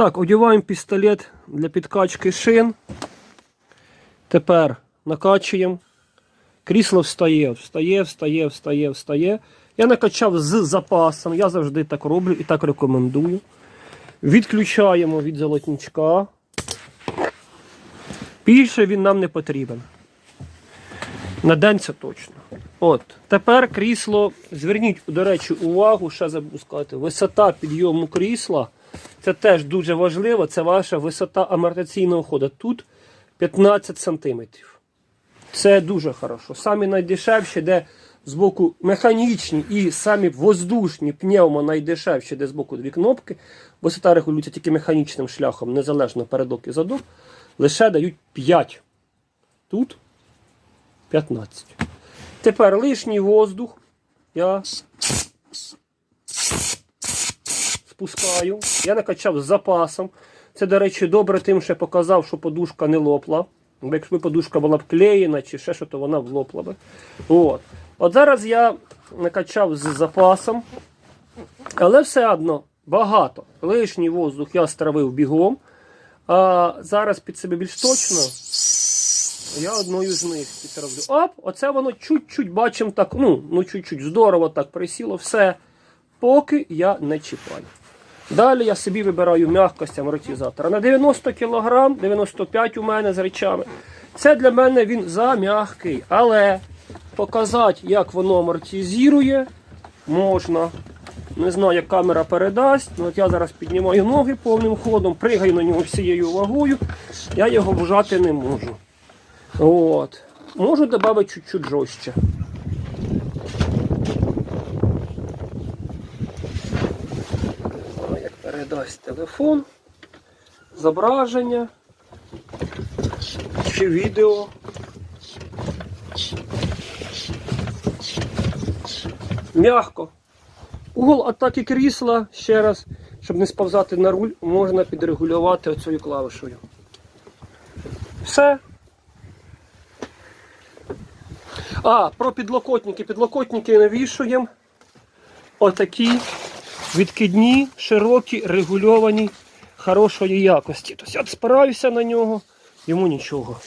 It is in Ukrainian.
Так, одягаємо пістолет для підкачки шин. Тепер накачуємо. Крісло встає, встає, встає, встає, встає. Я накачав з запасом, я завжди так роблю і так рекомендую. Відключаємо від золотничка. Більше він нам не потрібен. На день це точно. От. Тепер крісло, зверніть, до речі, увагу, ще забув сказати, висота підйому крісла. Це теж дуже важливо. Це ваша висота амортизаційного ходу. Тут 15 см. Це дуже хорошо. Самі найдешевші, де з боку механічні і самі воздушні пневмо найдешевші, де з боку дві кнопки. Висота регулюється тільки механічним шляхом, незалежно передок і задок. Лише дають 5. Тут 15. Тепер лишній воздух. Я спускаю. Я накачав з запасом. Це, до речі, добре тим, що я показав, що подушка не лопла. Бо якщо подушка була б клеєна чи ще що, то вона влопла би. От. От зараз я накачав з запасом. Але все одно багато. Лишній воздух я стравив бігом. А зараз під себе більш точно. Я одною з них підтравлю. Оп, оце воно чуть-чуть бачимо так, ну, ну чуть-чуть здорово так присіло. Все. Поки я не чіпаю. Далі я собі вибираю м'якость амортизатора. На 90 кг, 95 у мене з речами. Це для мене він зам'ягкий. Але показати, як воно амортизує, можна. Не знаю, як камера передасть. От я зараз піднімаю ноги повним ходом, пригаю на нього всією вагою. Я його вжати не можу. От. Можу додати чуть-чуть жорстче. А Передасть телефон, зображення чи відео. Мягко. Угол атаки крісла, ще раз, щоб не сповзати на руль, можна підрегулювати оцею клавишою. Все. А, про підлокотники. Підлокотники навішуємо. Отакі відкидні, широкі, регульовані, хорошої якості. Тобто я спираюся на нього, йому нічого.